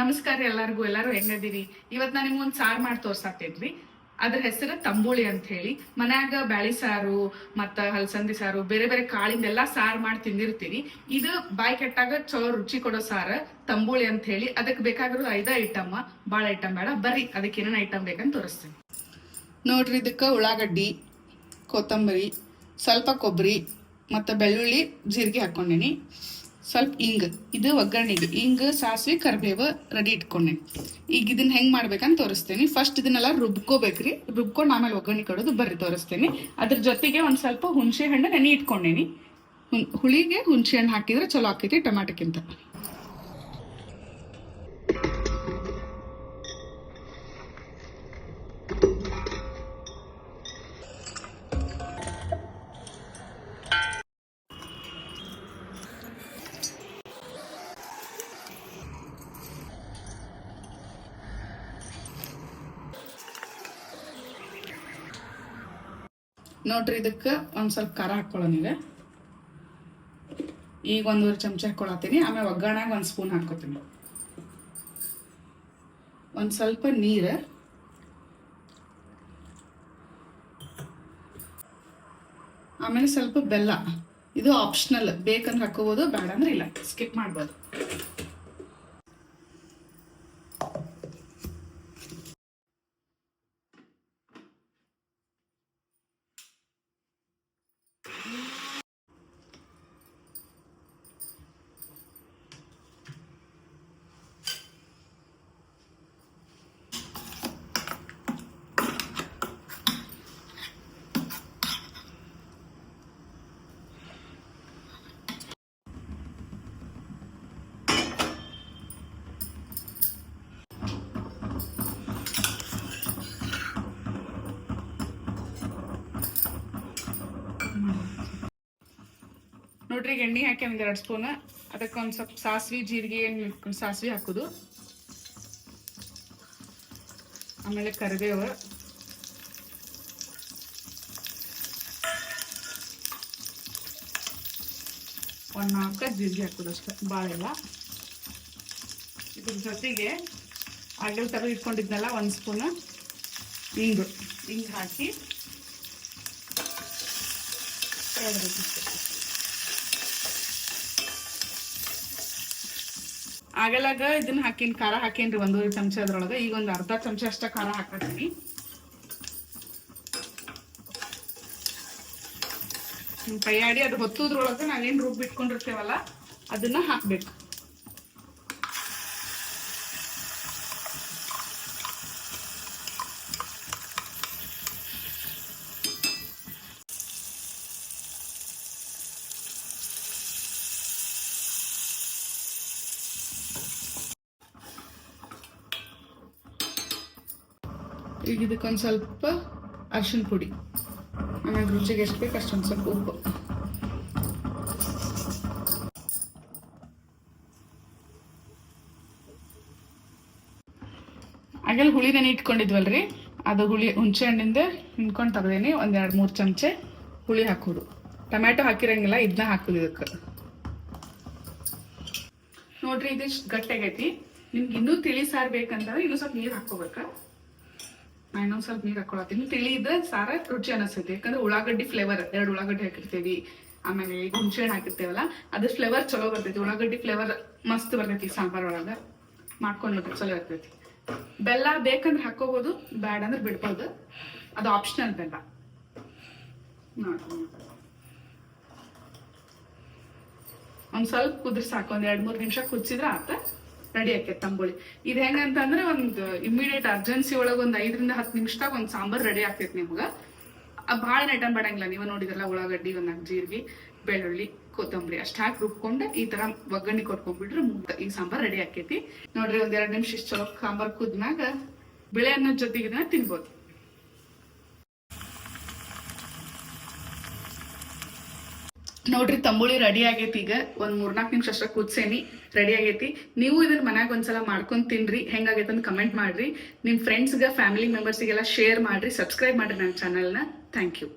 ನಮಸ್ಕಾರ ಎಲ್ಲರಿಗೂ, ಎಲ್ಲರೂ ಹೆಂಗದಿರಿ? ಇವತ್ತು ನಾನು ನಿಮ್ಗೊಂದು ಸಾರ್ ಮಾಡಿ ತೋರ್ಸಾತೇನ್ರಿ ಅದ್ರ ಹೆಸರು ತಂಬುಳಿ ಅಂತ ಹೇಳಿ. ಮನ್ಯಾಗ ಬ್ಯಾಳಿ ಸಾರು ಮತ್ತ ಹಲಸಂದಿ ಸಾರು, ಬೇರೆ ಬೇರೆ ಕಾಳಿಂದ ಎಲ್ಲಾ ಸಾರ್ ಮಾಡಿ ತಿಂದಿರ್ತೀರಿ. ಇದು ಬಾಯಿ ಕೆಟ್ಟಾಗ ಚೋ ರುಚಿ ಕೊಡೋ ಸಾರು ತಂಬುಳಿ ಅಂತ ಹೇಳಿ. ಅದಕ್ಕೆ ಬೇಕಾಗಿರೋ ಐದ ಐಟಮ್, ಬಾಳ ಐಟಮ್ ಬೇಡ. ಬರ್ರಿ, ಅದಕ್ಕೆ ಏನೇನು ಐಟಮ್ ಬೇಕಂತ ತೋರಿಸ್ತೀನಿ. ನೋಡ್ರಿ, ಇದಕ್ಕೆ ಉಳ್ಳಾಗಡ್ಡಿ, ಕೊತ್ತಂಬರಿ, ಸ್ವಲ್ಪ ಕೊಬ್ಬರಿ ಮತ್ತು ಬೆಳ್ಳುಳ್ಳಿ ಜೀರಿಗೆ ಹಾಕ್ಕೊಂಡೇನಿ ಸ್ವಲ್ಪ ಇಂಗ್, ಇದು ಒಗ್ಗರಣೆಗೆ ಇಂಗ್. ಸಾಸಿವೆ, ಕರಿಬೇವು ರೆಡಿ ಇಟ್ಕೊಂಡೆ. ಈಗ ಇದನ್ನ ಹೆಂಗ್ ಮಾಡ್ಬೇಕಂತ ತೋರಿಸ್ತೇನೆ. ಫಸ್ಟ್ ಇದನ್ನೆಲ್ಲ ರುಬ್ಕೋಬೇಕ್ರಿ. ರುಬ್ಕೊಂಡು ಆಮೇಲೆ ಒಗ್ಗರಣೆ ಕೊಡೋದು ಬರ್ರಿ ತೋರಿಸ್ತೇನೆ. ಅದ್ರ ಜೊತೆಗೆ ಒಂದ್ ಸ್ವಲ್ಪ ಹುಣಸೆ ಹಣ್ಣು ನೆನೆ ಇಟ್ಕೊಂಡೇನಿ. ಹುಳಿಗೆ ಹುಣಸೆ ಹಣ್ಣು ಹಾಕಿದ್ರೆ ಚಲೋ ಆಕೈತಿ ಟೊಮ್ಯಾಟೋಕ್ಕಿಂತ ನೋಡ್ರಿ, ಇದಕ್ಕೆ ಒಂದು ಸ್ವಲ್ಪ ಖಾರ ಹಾಕೊಳ್ಳೋಣ ಈಗ. ಈಗ ಒಂದೂವರೆ ಚಮಚ ಹಾಕ್ಕೊಳತ್ತೀನಿ. ಆಮೇಲೆ ಒಗ್ಗರಣೆಗೆ ಒಂದು ಸ್ಪೂನ್ ಹಾಕ್ಕೊತೀನಿ. ಒಂದು ಸ್ವಲ್ಪ ನೀರು. ಆಮೇಲೆ ಸ್ವಲ್ಪ ಬೆಲ್ಲ. ಇದು ಆಪ್ಷನಲ್ ಬೇಕಂದ್ರೆ ಹಾಕೋಬೋದು ಬೇಡ ಅಂದ್ರೆ ಇಲ್ಲ. ಸ್ಕಿಪ್ ಮಾಡ್ಬೋದು. ನೋಡ್ರಿ ಎಣ್ಣೆ ಹಾಕಿ ಒಂದು ಎರಡು ಸ್ಪೂನ್. ಅದಕ್ಕೆ ಒಂದು ಸ್ವಲ್ಪ ಸಾಸಿವೆ, ಜೀರಿಗೆ ಸಾಸಿವೆ ಹಾಕೋದು. ಆಮೇಲೆ ಕರಿಬೇವು. ಒಂದು ನಾಲ್ಕು ಜೀರಿಗೆ ಹಾಕೋದು ಅಷ್ಟೇ ಭಾಳ ಇದ್ರ ಜೊತೆಗೆ ಆಗಲ್ ಥರ ಇಟ್ಕೊಂಡಿದ್ನಲ್ಲ, ಒಂದು ಸ್ಪೂನ್ ಹಿಂಗು ಹಿಂಗೆ ಹಾಕಿ. ಕರಿಬೇಕಿಷ್ಟು ಆಗಲಾಗ ಇದನ್ನ ಹಾಕಿನ ಖಾರ ಹಾಕೇನ್ರಿ ಒಂದೂವರೆ ಚಮಚ ಅದ್ರೊಳಗೆ. ಈಗ ಒಂದು ಅರ್ಧ ಚಮಚ ಅಷ್ಟ ಖಾರ ಹಾಕತ್ತೀನಿ. ಕೈಯಾಡಿ ಅದು ಹೊತ್ತುದ್ರೊಳಗೆ ನಾವೇನು ರುಬ್ಬಿಟ್ಕೊಂಡಿರ್ತೇವಲ್ಲ, ಅದನ್ನ ಹಾಕ್ಬೇಕು. ಈಗ ಇದಕ್ಕೊಂದು ಸ್ವಲ್ಪ ಅರಿಶಿನ ಪುಡಿ. ಆಮೇಲೆ ರುಚಿಗೆ ಎಷ್ಟು ಬೇಕು ಅಷ್ಟೊಂದು ಸ್ವಲ್ಪ ಉಪ್ಪು. ಆಗಲ್ಲ ಹುಳಿ ನೆನೆ ಇಟ್ಕೊಂಡಿದ್ವಲ್ರಿ? ಅದು ಹುಳಿ ಹುಣಸೆ ಹಣ್ಣಿಂದ ಹಿಂಡ್ಕೊಂಡು ತೆಗ್ದೇನಿ, ಒಂದು ಎರಡು ಮೂರು ಚಮಚೆ ಹುಳಿ ಹಾಕೋದು. ಟೊಮ್ಯಾಟೊ ಹಾಕಿರಂಗಿಲ್ಲ ಇದನ್ನ ಹಾಕೋದು ಇದಕ್ಕೆ. ನೋಡ್ರಿ, ಇದಿಷ್ಟು ಗಟ್ಟಿಯಾಗೈತಿ ನಿಮ್ಗೆ ಇನ್ನೂ ತಿಳಿ ಸಾರು ಬೇಕಂತಂದ್ರೆ ಇನ್ನೂ ಸ್ವಲ್ಪ ನೀರು ಹಾಕೋಬೇಕಾ ಇನ್ನೊಂದ್ ಸ್ವಲ್ಪ ನೀರು ಹಾಕೊಳತ್ತೀನಿ. ತಿಳಿ ಇದ್ರೆ ಸಾರ ರುಚಿ ಅನಿಸ್ತೈತಿ. ಯಾಕಂದ್ರೆ ಉಳ್ಳಾಗಡ್ಡಿ ಫ್ಲೇವರ್ ಎರಡು ಉಳ್ಳಾಗಡ್ಡಿ ಹಾಕಿರ್ತೀವಿ. ಆಮೇಲೆ ಈಗ ಹುಣಸೆ ಹಣ್ಣು ಹಾಕಿರ್ತೇವಲ್ಲ ಅದ್ರ ಫ್ಲೇವರ್ ಚಲೋ ಬರ್ತೈತಿ. ಉಳ್ಳಾಗಡ್ಡಿ ಫ್ಲೇವರ್ ಮಸ್ತ್ ಬರ್ತೈತಿ ಸಾಂಬಾರ್ ಒಳಗೆ. ಮಾಡ್ಕೊಂಡು ಚಲೋ ಇರ್ತೈತಿ. ಬೆಲ್ಲ ಬೇಕಂದ್ರೆ ಹಾಕೋಬಹುದು ಬ್ಯಾಡ ಅಂದ್ರೆ ಬಿಡ್ಬೋದು ಅದು ಆಪ್ಷನಲ್ ಬೆಲ್ಲ. ನೋಡ್ರಿ. ಒಂದ್ ಸ್ವಲ್ಪ ಕುದ್ರಿ ಸಾಕು, ಒಂದ್ ಎರಡ್ ಮೂರ್ ನಿಮಿಷ ಕುದಿಸಿದ್ರೆ ಆತ ರೆಡಿ ಆಕೈತೆ ತಂಬುಳಿ. ಇದು ಹೆಂಗಂತಂದ್ರೆ ಒಂದ್ ಇಮಿಡಿಯೇಟ್ ಅರ್ಜೆನ್ಸಿ ಒಳಗ ಒಂದ್ ಐದರಿಂದ ಹತ್ತು ನಿಮಿಷದಾಗ ಒಂದ್ ಸಾಂಬಾರ್ ರೆಡಿ ಆಗ್ತೈತಿ ನಿಮ್ಗ. ಭಾಳ ಐಟಮ್ ಬೇಡಂಗಿಲ್ಲ. ನೀವು ನೋಡಿದ್ರಲ್ಲ ಉಳ್ಳಾಗಡ್ಡಿ, ಒಂದ್ ಜೀರಿಗೆ, ಬೆಳ್ಳುಳ್ಳಿ, ಕೊತ್ತಂಬರಿ ಅಷ್ಟ ಹಾಕಿ ರುಬ್ಕೊಂಡ ಈ ತರ ಒಗ್ಗರಣೆ ಕೊಟ್ಕೊಂಡ್ಬಿಟ್ರೆ ಈ ಸಾಂಬಾರ್ ರೆಡಿ ಆಕೈತಿ ನೋಡ್ರಿ ಒಂದ್ ಎರಡ್ ನಿಮಿಷ ಇಷ್ಟು ಚಲೋ ಸಾಂಬಾರ್ ಕುದ್ಮ್ಯಾಗ, ಬಿಳೆ ಅನ್ನೋ ಜೊತೆಗೆ ತಿನ್ಬೋದು. ನೋಡ್ರಿ ತಂಬುಳಿ ರೆಡಿ ಆಗೈತಿ ಈಗ. ಒಂದ್ ಮೂರ್ನಾಲ್ಕು ನಿಮಿಷ ಅಷ್ಟ ಕುದ್ಸೇನಿ ರೆಡಿ ಆಗೈತಿ. ನೀವು ಇದನ್ನ ಮನ್ಯಾಗ ಒಂದ್ಸಲ ಮಾಡ್ಕೊಂಡ್ ತಿನ್ರಿ. ಹೆಂಗಾಗೈತೆ ಅಂತ ಕಮೆಂಟ್ ಮಾಡ್ರಿ. ನಿಮ್ ಫ್ರೆಂಡ್ಸ್ಗೆ ಫ್ಯಾಮಿಲಿ ಮೆಂಬರ್ಸ್ಗೆಲ್ಲ ಶೇರ್ ಮಾಡ್ರಿ ಸಬ್ಸ್ಕ್ರೈಬ್ ಮಾಡ್ರಿ ನನ್ನ ಚಾನಲ್ನ ಥ್ಯಾಂಕ್ ಯು